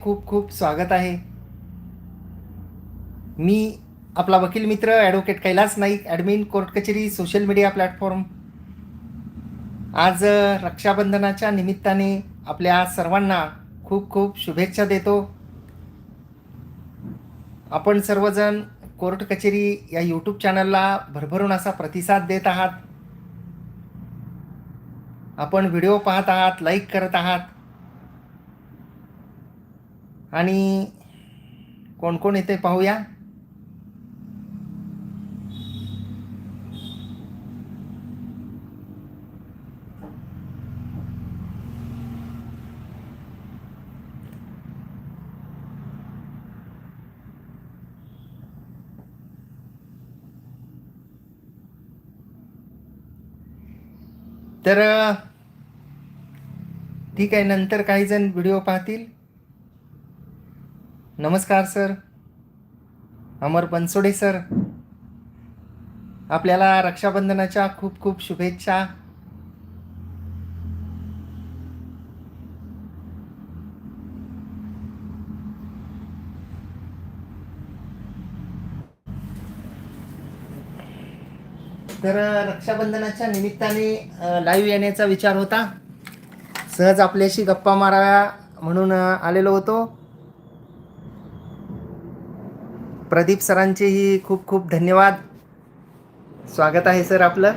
खूप खूप स्वागत आहे. मी आपला वकील मित्र advocate Kailas Naik admin court कचेरी सोशल मीडिया प्लॅटफॉर्म आज रक्षाबंधनाच्या निमित्ताने आपल्या सर्वांना खूप खूप शुभेच्छा देतो. आपण सर्वजण कोर्ट कचेरी या यूट्यूब चॅनलला भरभरून असा प्रतिसाद देत आहात. आपण व्हिडिओ पाहत आहात लाईक करत आहात. आणि कोण कोण येते पाहूया? तर ठीक आहे नंतर काही जण व्हिडिओ पाहतील. नमस्कार सर. अमर बनसोडे सर. आपल्याला रक्षाबंधनाच्या खूप खूप शुभेच्छा. तर रक्षाबंधनाच्या निमित्ताने लाईव्ह येण्याचा विचार होता. सहज आपल्याशी गप्पा माराव्या म्हणून आलेलो होतो. प्रदीप सरांचेही खूप खूप धन्यवाद. स्वागत आहे सर आपलं.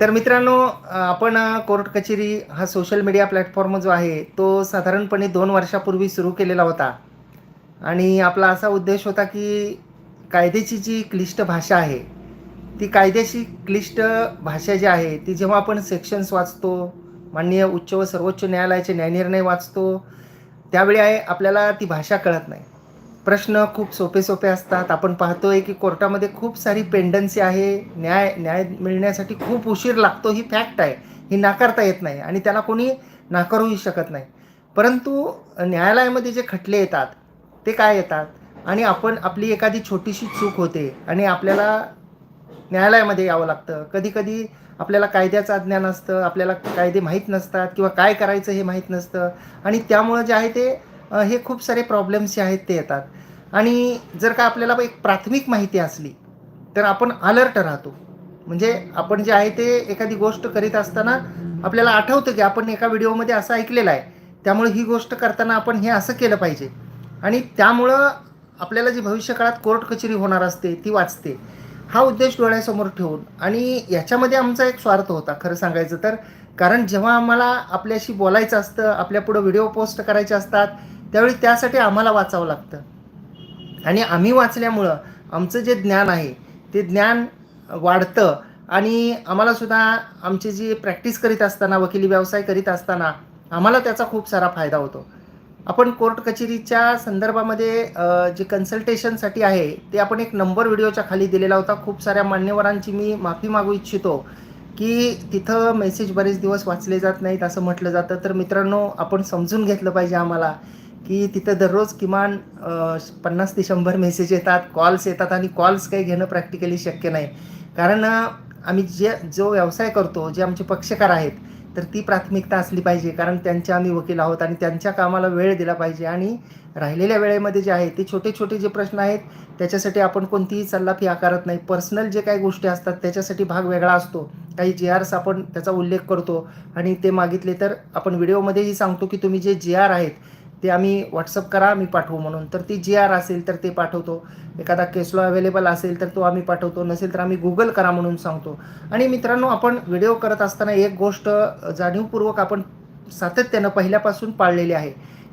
तर मित्रांनो आपण कोर्ट कचेरी हा सोशल मीडिया प्लॅटफॉर्म जो आहे तो साधारणपणे दोन वर्षापूर्वी सुरू केलेला होता. आणि आपला असा उद्देश होता की कायद्याची जी क्लिष्ट भाषा आहे ती कायद्याची क्लिष्ट भाषा जी आहे ती जेव्हा आपण सेक्शन्स वाचतो माननीय उच्च व सर्वोच्च न्यायालयाचे न्यायनिर्णय वाचतो त्यावेळी आहे आपल्याला ती भाषा कळत नाही. प्रश्न खूप सोपे सोपे असतात. आपण पाहतोय की कोर्टामध्ये खूप सारी पेंडन्सी आहे. न्याय न्याय मिळण्यासाठी खूप उशीर लागतो ही फॅक्ट आहे. ही नाकारता येत नाही आणि त्याला कोणी नाकारूही शकत नाही. परंतु न्यायालयामध्ये जे खटले येतात ते काय येतात? आणि आपण आपली एखादी छोटीशी चूक होते आणि आपल्याला न्यायालयामध्ये यावं लागतं. कधी कधी आपल्याला कायद्याचं अज्ञान असतं आपल्याला कायदे माहीत नसतात किंवा काय करायचं हे माहीत नसतं. आणि त्यामुळं जे आहे ते हे खूप सारे प्रॉब्लेम्स जे आहेत ते येतात. आणि जर का आपल्याला एक प्राथमिक माहिती असली तर आपण अलर्ट राहतो. म्हणजे आपण जे आहे ते एखादी गोष्ट करीत असताना आपल्याला आठवतं की आपण एका व्हिडिओमध्ये असं ऐकलेलं आहे. त्यामुळे ही गोष्ट करताना आपण हे असं केलं पाहिजे. आणि त्यामुळं आपल्याला जी भविष्यकाळात कोर्ट कचेरी होणार असते ती वाचते. हा उद्देश डोळ्यासमोर ठेवून आणि याच्यामध्ये आमचा एक स्वार्थ होता खरं सांगायचं तर. कारण जेव्हा आम्हाला आपल्याशी बोलायचं असतं आपल्यापुढं व्हिडिओ पोस्ट करायचे असतात त्यावेळी त्यासाठी आम्हाला वाचावं लागतं. आणि आम्ही वाचल्यामुळं आमचं जे ज्ञान आहे ते ज्ञान वाढतं आणि आम्हालासुद्धा आमची जी प्रॅक्टिस करीत असताना वकिली व्यवसाय करीत असताना आम्हाला त्याचा खूप सारा फायदा होतो. आपण कोर्ट कचेरीच्या संदर्भामध्ये जे कन्सल्टेशनसाठी आहे ते आपण एक नंबर व्हिडिओच्या खाली दिलेला होता. खूप साऱ्या मान्यवरांची मी माफी मागू इच्छितो की तिथं मेसेज बरेच दिवस वाचले जात नाहीत असं म्हटलं जातं. तर मित्रांनो आपण समजून घेतलं पाहिजे आम्हाला की तिथं दररोज किमान पन्नास ते शंभर मेसेज येतात कॉल्स येतात आणि कॉल्स काही घेणं प्रॅक्टिकली शक्य नाही. कारण आम्ही जे जो व्यवसाय करतो जे आमचे पक्षकार आहेत तर ती प्राथमिकता असली पाहिजे कारण त्यांचे आम्ही वकील आहोत आणि त्यांच्या कामाला वेळ दिला पाहिजे. आणि राहिलेल्या वेळेमध्ये जे आहे ते छोटे छोटे जे प्रश्न आहेत त्याच्यासाठी आपण कोणतीही सल्ला फी आकारत नाही. पर्सनल जे काही गोष्टी असतात त्याच्यासाठी भाग वेगळा असतो. काही जे आर्स आपण त्याचा उल्लेख करतो आणि ते मागितले तर आपण व्हिडिओमध्येही सांगतो की तुम्ही जे जे आर आहेत ते आम्ही व्हॉट्सअप करा मी पाठवू म्हणून. तर ती जी आर असेल तर ते पाठवतो. एखादा केसलो अवेलेबल असेल तर तो आम्ही पाठवतो. नसेल तर आम्ही गुगल करा म्हणून सांगतो. आणि मित्रांनो आपण व्हिडिओ करत असताना एक गोष्ट जाणीवपूर्वक आपण सातत्यानं पहिल्यापासून पाळलेली आहे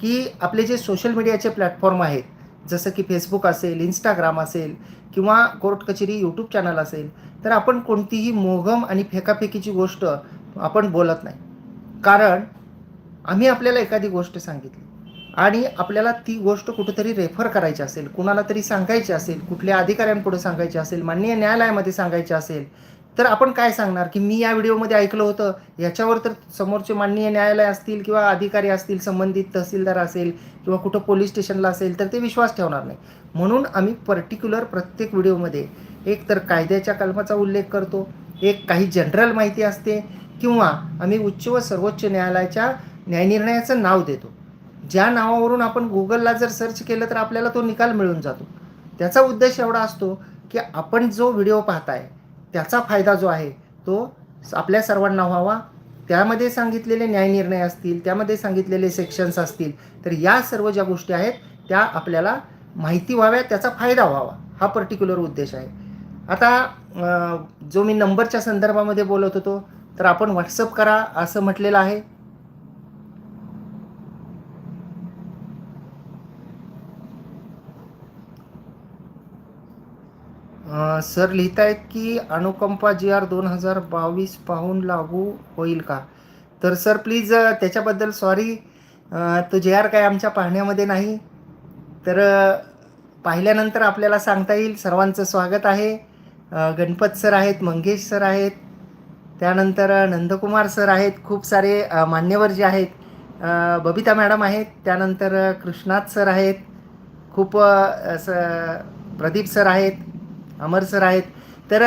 की आपले जे सोशल मीडियाचे प्लॅटफॉर्म आहेत जसं की फेसबुक असेल इंस्टाग्राम असेल किंवा कोर्ट कचेरी यूट्यूब चॅनल असेल तर आपण कोणतीही मोघम आणि फेकाफेकीची गोष्ट आपण बोलत नाही. कारण आम्ही आपल्याला एखादी गोष्ट सांगितली. आणि आपल्याला ती गोष्ट कुठेतरी रेफर करायची असेल कुणाला तरी सांगायची असेल कुठल्या अधिकाऱ्यांपुढे सांगायची असेल माननीय न्यायालयामध्ये सांगायची असेल तर आपण काय सांगणार की मी या व्हिडिओमध्ये ऐकलं होतं याच्यावर तर समोरचे माननीय न्यायालय असतील किंवा अधिकारी असतील संबंधित तहसीलदार असेल किंवा कुठं पोलीस स्टेशनला असेल तर ते विश्वास ठेवणार नाही. म्हणून आम्ही पर्टिक्युलर प्रत्येक व्हिडिओमध्ये एक तर कायद्याच्या कलमाचा उल्लेख करतो एक काही जनरल माहिती असते किंवा आम्ही उच्च व सर्वोच्च न्यायालयाच्या न्यायनिर्णयाचं नाव देतो. ज्या नावावरून आपण गुगलला जर सर्च केलं तर आपल्याला तो निकाल मिळून जातो. त्याचा उद्देश एवढा असतो की आपण जो व्हिडिओ पाहताय त्याचा फायदा जो आहे तो आपल्या सर्वांना व्हावा. त्यामध्ये सांगितलेले न्यायनिर्णय असतील त्यामध्ये सांगितलेले सेक्शन्स असतील तर या सर्व ज्या गोष्टी आहेत त्या आपल्याला माहिती व्हाव्या त्याचा फायदा व्हावा. हा पर्टिक्युलर उद्देश आहे. आता जो मी नंबरच्या संदर्भामध्ये बोलत होतो तर आपण व्हॉट्सअप करा असं म्हटलेलं आहे. सर लिहितायत की अनुकंपा जी आर दोन हजार बावीस पाहून लागू होईल का? तर सर प्लीज त्याच्याबद्दल सॉरी तो जे आर काय आमच्या पाहण्यामध्ये नाही. तर पाहिल्यानंतर आपल्याला सांगता येईल. सर्वांचं स्वागत आहे. गणपत सर आहेत मंगेश सर आहेत. त्यानंतर नंदकुमार सर आहेत. खूप सारे मान्यवर जे आहेत बबिता मॅडम आहेत. त्यानंतर कृष्णाथ कृष्णात सर आहेत. खूप स असं प्रदीप सर आहेत. अमर सर आहेत. तर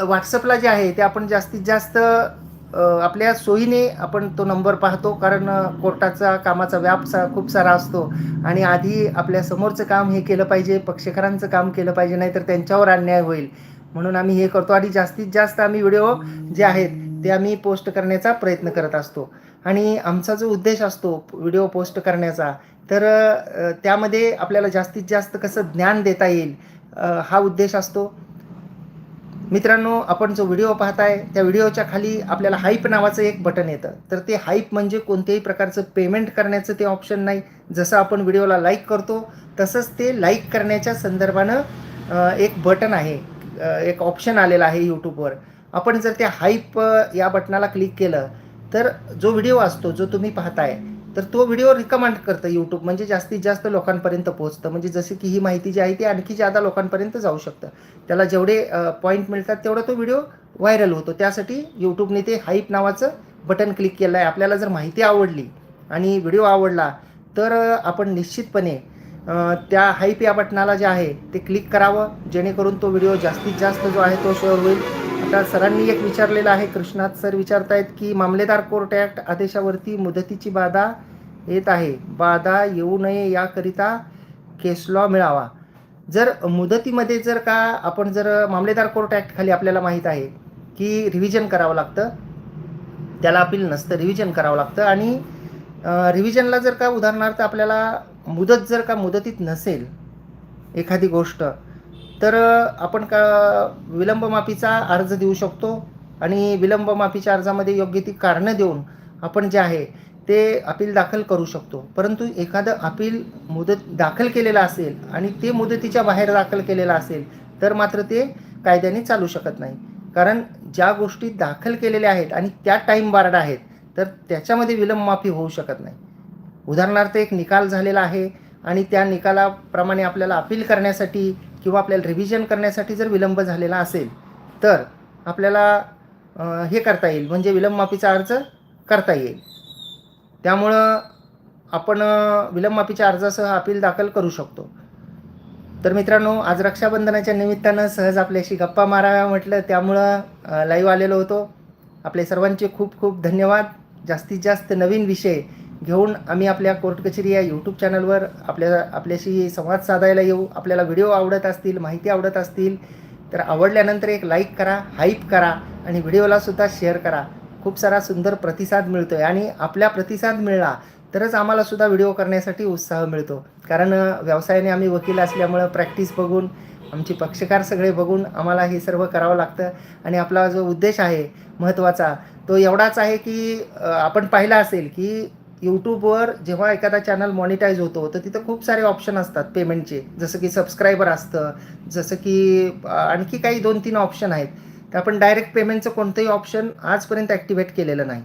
व्हॉट्सअपला जे आहे ते आपण जास्तीत जास्त आपल्या सोयीने आपण तो नंबर पाहतो. कारण कोर्टाचा कामाचा व्याप सा खूप सारा असतो. आणि आधी आपल्या समोरचं काम हे केलं पाहिजे पक्षकारांचं काम केलं पाहिजे नाही तर त्यांच्यावर अन्याय होईल. म्हणून आम्ही हे करतो. आणि जास्तीत जास्त आम्ही व्हिडिओ जे आहेत ते आम्ही पोस्ट करण्याचा प्रयत्न करत असतो. आणि आमचा जो उद्देश असतो व्हिडिओ पोस्ट करण्याचा तर त्यामध्ये आपल्याला जास्तीत जास्त कसं ज्ञान देता येईल हा उद्देश असतो. मित्रांनो आपण जो व्हिडिओ पाहताय त्या व्हिडिओच्या खाली आपल्याला हाईप नावाचं एक बटन येतं. तर ते हाईप म्हणजे कोणत्याही प्रकारचं पेमेंट करण्याचं ते ऑप्शन नाही. जसं आपण व्हिडिओला लाईक करतो तसंच ते लाईक करण्याच्या संदर्भानं एक बटन आहे. एक ऑप्शन आलेला आहे यूट्यूबवर. आपण जर त्या हाईप या बटनाला क्लिक केलं तर जो व्हिडिओ असतो जो तुम्ही पाहताय तर तो व्हिडिओ रिकमेंड करतं यूट्यूब म्हणजे जास्तीत जास्त लोकांपर्यंत पोहोचतं. म्हणजे जसे की ही माहिती जी आहे ती आणखी जादा लोकांपर्यंत जाऊ शकतं. त्याला जेवढे पॉईंट मिळतात तेवढा तो व्हिडिओ व्हायरल होतो. त्यासाठी यूट्यूबने ते हाईप नावाचं बटन क्लिक केलं आहे आपल्याला जर माहिती आवडली आणि व्हिडिओ आवडला तर आपण निश्चितपणे त्या हाईप या बटनाला जे आहे ते क्लिक करावं. जेणेकरून तो व्हिडिओ जास्तीत जास्त जो आहे तो शेअर होईल. आता सरांनी एक विचारलेलं आहे कृष्णात सर विचारतायत की मामलेदार कोर्ट ॲक्ट आदेशावरती मुदतीची बाधा येत आहे. बाधा येऊ नये याकरिता केस लॉ मिळावा. जर मुदतीमध्ये जर का आपण जर मामलेदार कोर्ट ॲक्ट खाली आपल्याला माहीत आहे की रिव्हिजन करावं लागतं त्याला अपील नसतं रिव्हिजन करावं लागतं आणि रिव्हिजनला जर का उदाहरणार्थ आपल्याला मुदत जर का मुदतीत नसेल एखादी गोष्ट तर आपण का विलंब माफीचा अर्ज देऊ शकतो आणि विलंब माफीच्या अर्जामध्ये योग्य ती कारणं देऊन आपण जे आहे ते अपील दाखल करू शकतो. परंतु एखादं अपील मुदत दाखल केलेलं असेल आणि ते मुदतीच्या बाहेर दाखल केलेलं असेल तर मात्र ते कायद्याने चालू शकत नाही. कारण ज्या गोष्टी दाखल केलेल्या आहेत आणि त्या टाईम बार्ड आहेत तर त्याच्यामध्ये विलंब माफी होऊ शकत नाही. उदाहरणार्थ एक निकाल झालेला आहे आणि त्या निकालाप्रमाणे आपल्याला अपील करण्यासाठी किंवा आपल्याला रिव्हिजन करण्यासाठी जर विलंब झालेला असेल तर आपल्याला हे करता येईल. म्हणजे विलंबमापीचा अर्ज करता येईल. त्यामुळं आपण विलंबमापीच्या अर्जासह अपील दाखल करू शकतो. तर मित्रांनो आज रक्षाबंधनाच्या निमित्तानं सहज आपल्याशी गप्पा माराव्या म्हटलं त्यामुळं लाईव्ह आलेलो होतो. आपले सर्वांचे खूप खूप धन्यवाद. जास्तीत जास्त नवीन विषय घेऊन आम्ही आपल्या कोर्ट कचेरी या यूट्यूब चॅनलवर आपल्या आपल्याशी संवाद साधायला येऊ. आपल्याला व्हिडिओ आवडत असतील माहिती आवडत असतील तर आवडल्यानंतर एक लाईक करा हाईप करा आणि व्हिडिओलासुद्धा शेअर करा. खूप सारा सुंदर प्रतिसाद मिळतो आहे आणि आपल्या प्रतिसाद मिळला तरच आम्हालासुद्धा व्हिडिओ करण्यासाठी उत्साह मिळतो. कारण व्यवसायाने आम्ही वकील असल्यामुळं प्रॅक्टिस बघून आमची पक्षकार सगळे बघून आम्हाला हे सर्व करावं लागतं आणि आपला जो उद्देश आहे महत्त्वाचा तो एवढाच आहे की आपण पाहिला असेल की यूट्यूबवर जेव्हा एखादा चॅनल मॉनिटाईज होतो तर तिथं खूप सारे ऑप्शन असतात पेमेंटचे जसं की सबस्क्रायबर असतं जसं की आणखी काही दोन तीन ऑप्शन आहेत. तर आपण डायरेक्ट पेमेंटचं कोणतंही ऑप्शन आजपर्यंत ॲक्टिवेट केलेलं नाही.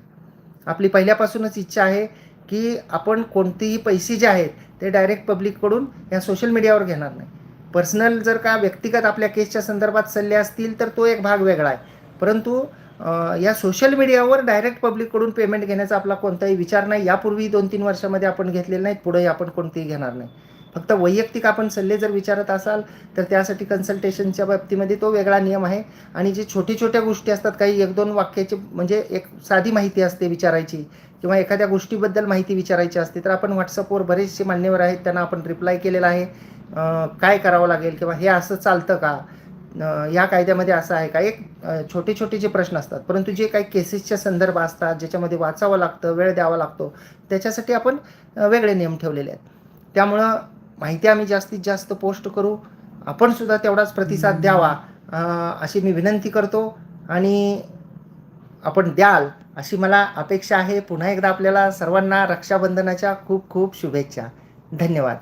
आपली पहिल्यापासूनच इच्छा आहे की आपण कोणतेही पैसे जे आहेत ते डायरेक्ट पब्लिककडून या सोशल मीडियावर घेणार नाही. पर्सनल जर का व्यक्तिगत आपल्या केसच्या संदर्भात सल्ले असतील तर तो एक भाग वेगळा आहे. परंतु या सोशल मीडियावर डायरेक्ट पब्लिककडून पेमेंट घेण्याचा आपला कोणताही विचार नाही. यापूर्वी दोन तीन वर्षामध्ये आपण घेतलेले नाहीत. पुढेही आपण कोणतेही घेणार नाही. फक्त वैयक्तिक आपण सल्ले जर विचारत असाल तर त्यासाठी कन्सल्टेशनच्या बाबतीमध्ये तो वेगळा नियम आहे. आणि जे छोट्या छोट्या गोष्टी असतात काही एक दोन वाक्याची म्हणजे एक साधी माहिती असते विचारायची किंवा एखाद्या गोष्टीबद्दल माहिती विचारायची असते तर आपण व्हॉट्सअपवर बरेचसे मान्यवर आहेत. त्यांना आपण रिप्लाय केलेला आहे. काय करावं लागेल किंवा हे असं चालतं का? या कायद्यामध्ये असं आहे का? एक छोटे छोटे जे प्रश्न असतात परंतु जे काही केसेसच्या संदर्भ असतात ज्याच्यामध्ये वाचावं लागतं वेळ द्यावा लागतो त्याच्यासाठी आपण वेगळे नियम ठेवलेले आहेत. त्यामुळं माहिती आम्ही जास्तीत जास्त पोस्ट करू आपण सुद्धा तेवढाच प्रतिसाद द्यावा अशी मी विनंती करतो आणि आपण द्याल अशी मला अपेक्षा आहे. पुन्हा एकदा आपल्याला सर्वांना रक्षाबंधनाच्या खूप खूप शुभेच्छा. धन्यवाद.